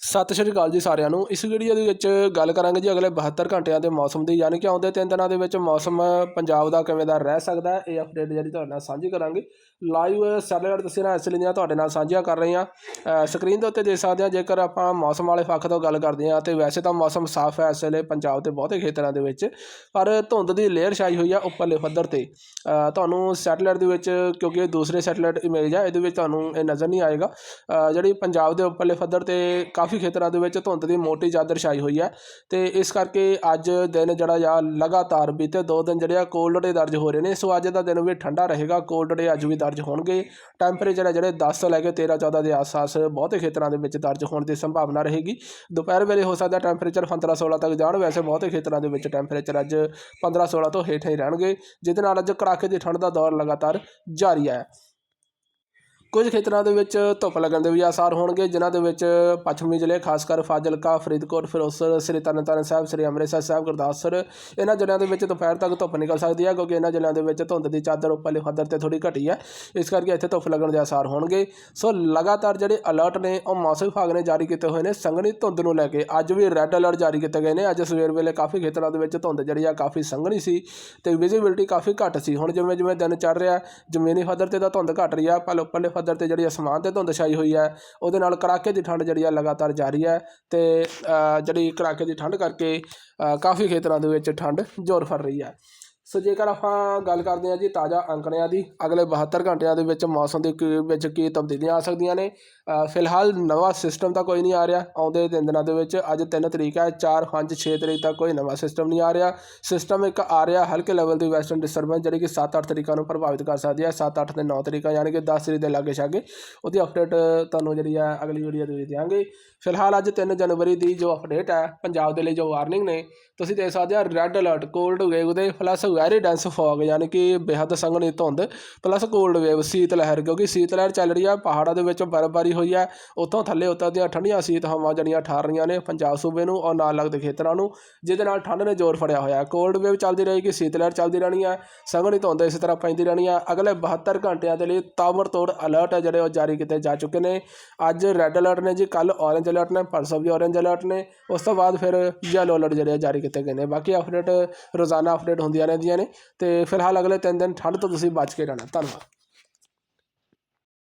ਸਤਿ ਸ਼੍ਰੀ ਅਕਾਲ ਜੀ ਸਾਰਿਆਂ ਨੂੰ। ਇਸ ਵੀਡੀਓ ਦੇ ਵਿੱਚ ਗੱਲ ਕਰਾਂਗੇ ਜੀ ਅਗਲੇ 72 ਘੰਟਿਆਂ ਦੇ ਮੌਸਮ ਦੀ, ਯਾਨੀ ਕਿ ਆਉਂਦੇ ਤਿੰਨ ਦਿਨਾਂ ਦੇ ਵਿੱਚ ਮੌਸਮ ਪੰਜਾਬ ਦਾ ਕਿਵੇਂ ਦਾ ਰਹਿ ਸਕਦਾ ਹੈ, ਇਹ ਅਪਡੇਟ ਜਿਹੜੀ ਤੁਹਾਡੇ ਨਾਲ ਸਾਂਝੀ ਕਰਾਂਗੇ। ਲਾਈਵ ਸੈਟੇਲਾਈਟ ਤਸਵੀਰਾਂ ਇਸ ਲਈ ਤੁਹਾਡੇ ਨਾਲ ਸਾਂਝੀਆਂ ਕਰ ਰਹੇ ਹਾਂ। ਸਕਰੀਨ ਦੇ ਉੱਤੇ ਦੇਖ ਸਕਦੇ ਹਾਂ, ਜੇਕਰ ਆਪਾਂ ਮੌਸਮ ਵਾਲੇ ਪੱਖ ਤੋਂ ਗੱਲ ਕਰਦੇ ਹਾਂ, ਤੇ ਵੈਸੇ ਤਾਂ ਮੌਸਮ ਸਾਫ਼ ਹੈ ਇਸ ਵੇਲੇ ਪੰਜਾਬ ਦੇ ਬਹੁਤੇ ਖੇਤਰਾਂ ਦੇ ਵਿੱਚ, ਪਰ ਧੁੰਦ ਦੀ ਲੇਅਰ ਛਾਈ ਹੋਈ ਆ ਉੱਪਰਲੇ ਪੱਧਰ ਤੇ। ਤੁਹਾਨੂੰ ਸੈਟੇਲਾਈਟ ਦੇ ਵਿੱਚ, ਕਿਉਂਕਿ ਇਹ ਦੂਸਰੇ ਸੈਟੇਲਾਈਟ ਇਮੇਜ ਆ, ਇਹਦੇ ਵਿੱਚ ਤੁਹਾਨੂੰ ਇਹ ਨਜ਼ਰ ਨਹੀਂ ਆਏਗਾ। ਜਿਹੜੀ ਪੰਜਾਬ ਦੇ ਉੱਪਰਲੇ ਪੱਧਰ ਤੇ ਕਾਫੀ ਖੇਤਰਾਂ ਦੇ ਵਿੱਚ ਧੁੰਦ ਦੀ ਮੋਟੀ ਚਾਦਰ ਛਾਈ ਹੋਈ ਹੈ ਤੇ ਇਸ ਕਰਕੇ ਅੱਜ ਦਿਨ ਜਿਹੜਾ ਆ ਲਗਾਤਾਰ ਬੀਤੇ ਦੋ ਦਿਨ ਜਿਹੜੇ ਆ ਕੋਲਡ ਡੇ ਦਰਜ ਹੋ ਰਹੇ ਨੇ, ਸੋ ਅੱਜ ਦਾ ਦਿਨ ਵੀ ਠੰਡਾ ਰਹੇਗਾ ਕੋਲਡ ਡੇ ਅੱਜ ਵੀ ਦਰਜ ਹੋਣਗੇ। ਟੈਂਪਰੇਚਰ ਹੈ ਜਿਹੜੇ 10 ਤੋਂ ਲੈ ਕੇ 13 14 ਦੇ ਆਸ-ਪਾਸ ਬਹੁਤੇ ਖੇਤਰਾਂ ਦੇ ਵਿੱਚ ਦਰਜ ਹੋਣ ਦੀ ਸੰਭਾਵਨਾ ਰਹੇਗੀ। ਦੁਪਹਿਰ ਵੇਲੇ ਹੋ ਸਕਦਾ ਟੈਂਪਰੇਚਰ 15 16 ਤੱਕ ਜਾਣ, ਵੈਸੇ ਬਹੁਤੇ ਖੇਤਰਾਂ ਦੇ ਵਿੱਚ ਟੈਂਪਰੇਚਰ ਅੱਜ 15 16 ਤੋਂ ਹੇਠਾਂ ਹੀ ਰਹਿਣਗੇ, ਜਿਹਦੇ ਨਾਲ ਅੱਜ ਕੜਾਕੇ ਦੀ ਠੰਡ ਦਾ ਦੌਰ ਲਗਾਤਾਰ ਜਾਰੀ ਹੈ। ਕੁਝ ਖੇਤਰਾਂ ਦੇ ਵਿੱਚ ਧੁੱਪ ਲੱਗਣ ਦੇ ਵੀ ਆਸਾਰ ਹੋਣਗੇ, ਜਿਨ੍ਹਾਂ ਦੇ ਵਿੱਚ ਪੱਛਮੀ ਜ਼ਿਲ੍ਹੇ, ਖਾਸ ਕਰ ਫਾਜ਼ਿਲਕਾ, ਫਰੀਦਕੋਟ ਫਿਰੋਜ਼ਪੁਰ ਸ੍ਰੀ ਤਰਨਤਾਰਨ ਸਾਹਿਬ, ਸ੍ਰੀ ਅੰਮ੍ਰਿਤਸਰ ਸਾਹਿਬ, ਗੁਰਦਾਸਪੁਰ, ਇਹਨਾਂ ਜ਼ਿਲ੍ਹਿਆਂ ਦੇ ਵਿੱਚ ਦੁਪਹਿਰ ਤੱਕ ਧੁੱਪ ਨਿਕਲ ਸਕਦੀ ਹੈ, ਕਿਉਂਕਿ ਇਹਨਾਂ ਜ਼ਿਲ੍ਹਿਆਂ ਦੇ ਵਿੱਚ ਧੁੰਦ ਦੀ ਚਾਦਰ ਉੱਪਰਲੇ ਪੱਧਰ ਤੇ ਥੋੜੀ ਘਟੀ ਹੈ, ਇਸ ਕਰਕੇ ਇੱਥੇ ਧੁੱਪ ਲੱਗਣ ਦੇ ਆਸਾਰ ਹੋਣਗੇ। ਸੋ ਲਗਾਤਾਰ ਜਿਹੜੇ ਅਲਰਟ ਨੇ, ਉਹ ਮੌਸਮ ਵਿਭਾਗ ਨੇ ਜਾਰੀ ਕੀਤੇ ਹੋਏ ਨੇ, ਸੰਘਣੀ ਧੁੰਦ ਨੂੰ ਲੈ ਕੇ ਅੱਜ ਵੀ ਰੈੱਡ ਅਲਰਟ ਜਾਰੀ ਕੀਤੇ ਗਏ ਨੇ। ਅੱਜ ਸਵੇਰ ਵੇਲੇ ਕਾਫੀ ਖੇਤਰਾਂ ਦੇ ਵਿੱਚ ਧੁੰਦ ਜਿਹੜੀ ਆ, ਕਾਫੀ ਸੰਘਣੀ ਸੀ ਤੇ ਵਿਜ਼ਿਬਿਲਟੀ ਕਾਫੀ ਘੱਟ ਸੀ। ਹੁਣ ਜਿਵੇਂ ਜਿਵੇਂ ਦਿਨ ਚੜ ਰਿਹਾ, ਜ਼ਮੀਨੀ ਪੱਧਰ ਤੇ ਤਾਂ ਧੁੰਦ ਘਟ ਰਹੀ ਆ, ਪਰ ਉੱਪਰਲੇ ਪੱਧਰ ਤੇ ਜਿਹੜੀ ਅਸਮਾਨ ਤੇ ਧੁੰਦ ਛਾਈ ਹੋਈ ਹੈ, ਉਹਦੇ ਨਾਲ ਕੜਾਕੇ ਦੀ ਠੰਡ ਜਿਹੜੀ ਆ ਲਗਾਤਾਰ ਜਾਰੀ ਹੈ ਤੇ ਜਿਹੜੀ ਕੜਾਕੇ ਦੀ ਠੰਡ ਕਰਕੇ ਕਾਫੀ ਖੇਤਰਾਂ ਦੇ ਵਿੱਚ ਠੰਡ ਜ਼ੋਰ ਫੜ ਰਹੀ ਹੈ। ਸੋ ਜੇਕਰ ਆਪਾਂ ਗੱਲ ਕਰਦੇ ਹਾਂ ਜੀ ਤਾਜ਼ਾ ਅੰਕੜਿਆਂ ਦੀ, ਅਗਲੇ 72 ਘੰਟਿਆਂ ਦੇ ਵਿੱਚ ਮੌਸਮ ਦੇ ਕੀ- ਵਿੱਚ ਕੀ ਤਬਦੀਲੀਆਂ ਆ ਸਕਦੀਆਂ ਨੇ। ਫਿਲਹਾਲ ਨਵਾਂ ਸਿਸਟਮ ਤਾਂ ਕੋਈ ਨਹੀਂ ਆ ਰਿਹਾ। ਆਉਂਦੇ ਤਿੰਨ ਦਿਨਾਂ ਦੇ ਵਿੱਚ ਅੱਜ 3 ਤਰੀਕ ਹੈ 4 5 6 ਤਰੀਕ ਤੱਕ ਕੋਈ ਨਵਾਂ ਸਿਸਟਮ ਨਹੀਂ ਆ ਰਿਹਾ। ਸਿਸਟਮ ਇੱਕ ਆ ਰਿਹਾ ਹਲਕੇ ਲੈਵਲ ਦੀ ਵੈਸਟਰਨ ਡਿਸਟਰਬੈਂਸ ਜਿਹੜੀ ਕਿ 7-8 ਤਰੀਕਾਂ ਨੂੰ ਪ੍ਰਭਾਵਿਤ ਕਰ ਸਕਦੀ ਹੈ। 7-8 ਤੇ 9 ਤਰੀਕਾਂ, ਯਾਨੀ ਕਿ 10 ਤਰੀਕ ਦੇ ਲਾਗੇ ਛਾਗੇ। ਉਹਦੀ ਅਪਡੇਟ ਤੁਹਾਨੂੰ ਜਿਹੜੀ ਹੈ ਅਗਲੀ ਵੀਡੀਓ ਦੇ ਵਿੱਚ ਦਿਆਂਗੇ। ਫਿਲਹਾਲ ਅੱਜ 3 ਜਨਵਰੀ ਦੀ ਜੋ ਅਪਡੇਟ ਹੈ, ਪੰਜਾਬ ਦੇ ਲਈ ਜੋ ਵਾਰਨਿੰਗ ਨੇ, ਤੁਸੀਂ ਦੇਖ ਸਕਦੇ ਹੋ ਰੈੱਡ ਅਲਰਟ ਕੋਲਡ ਵੇਵ ਦੇ ਪਲੱਸ ਵੈਰੀ ਡੈਂਸ ਫੌਗ ਯਾਨੀ ਕਿ ਬੇਹੱਦ ਸੰਘਣੀ ਧੁੰਦ ਪਲੱਸ ਕੋਲਡ ਵੇਵ ਸੀਤ ਲਹਿਰ, ਕਿਉਂਕਿ ਸੀਤ ਲਹਿਰ ਚੱਲ ਰਹੀ ਆ, ਪਹਾੜਾਂ ਦੇ ਵਿੱਚ ਬਰਫ਼ਬਾਰੀ ਹੋਈ ਹੈ ਉੱਥੋਂ ਥੱਲੇ ਉੱਤਰ ਦੀਆਂ ਠੰਡੀਆਂ ਸੀਤ ਹਵਾਵਾਂ ਜਿਹੜੀਆਂ ਠਾਰ ਰਹੀਆਂ ਨੇ, ਪੰਜਾਬ ਸੂਬੇ ਨੂੰ ਔਰ ਨਾਲ ਲੱਗਦੇ ਖੇਤਰਾਂ ਨੂੰ, ਜਿਹਦੇ ਨਾਲ ਠੰਡ ਨੇ ਜ਼ੋਰ ਫੜਿਆ ਹੋਇਆ। ਕੋਲਡ ਵੇਵ ਚੱਲਦੀ ਰਹੇਗੀ, ਸੀਤ ਲਹਿਰ ਚੱਲਦੀ ਰਹਿਣੀ ਹੈ ਸੰਘਣੀ ਧੁੰਦ ਇਸੇ ਤਰ੍ਹਾਂ ਪੈਂਦੀ ਰਹਿਣੀ ਹੈ ਅਗਲੇ 72 ਘੰਟਿਆਂ ਦੇ ਲਈ ਤਾਬੜਤੋੜ ਅਲਰਟ ਹੈ ਜਿਹੜੇ ਉਹ ਜਾਰੀ ਕੀਤੇ ਜਾ ਚੁੱਕੇ ਨੇ। ਅੱਜ ਰੈੱਡ ਅਲਰਟ ਨੇ ਜੀ ਕੱਲ ਔਰੇਂਜ ਅਲਰਟ ਨੇ, ਪਰਸੋਂ ਵੀ ਔਰੇਂਜ ਅਲਰਟ ਨੇ, ਉਸ ਤੋਂ ਬਾਅਦ ਫਿਰ ਯੈਲੋ ਅਲਰਟ ਜਿਹੜੇ ਆ ਜਾਰੀ ਕੀਤੇ ਗਏ ਨੇ। ਬਾਕੀ ਅਪਡੇਟ ਰੋਜ਼ਾਨਾ ਅਪਡੇਟ ਹੁੰਦੀਆਂ ਰਹਿੰਦੀਆਂ ਨੇ ਤੇ ਫਿਲਹਾਲ ਅਗਲੇ 3 ਦਿਨ ਠੰਡ ਤੋਂ ਤੁਸੀਂ ਬਚ ਕੇ ਰਹਿਣਾ। ਧੰਨਵਾਦ।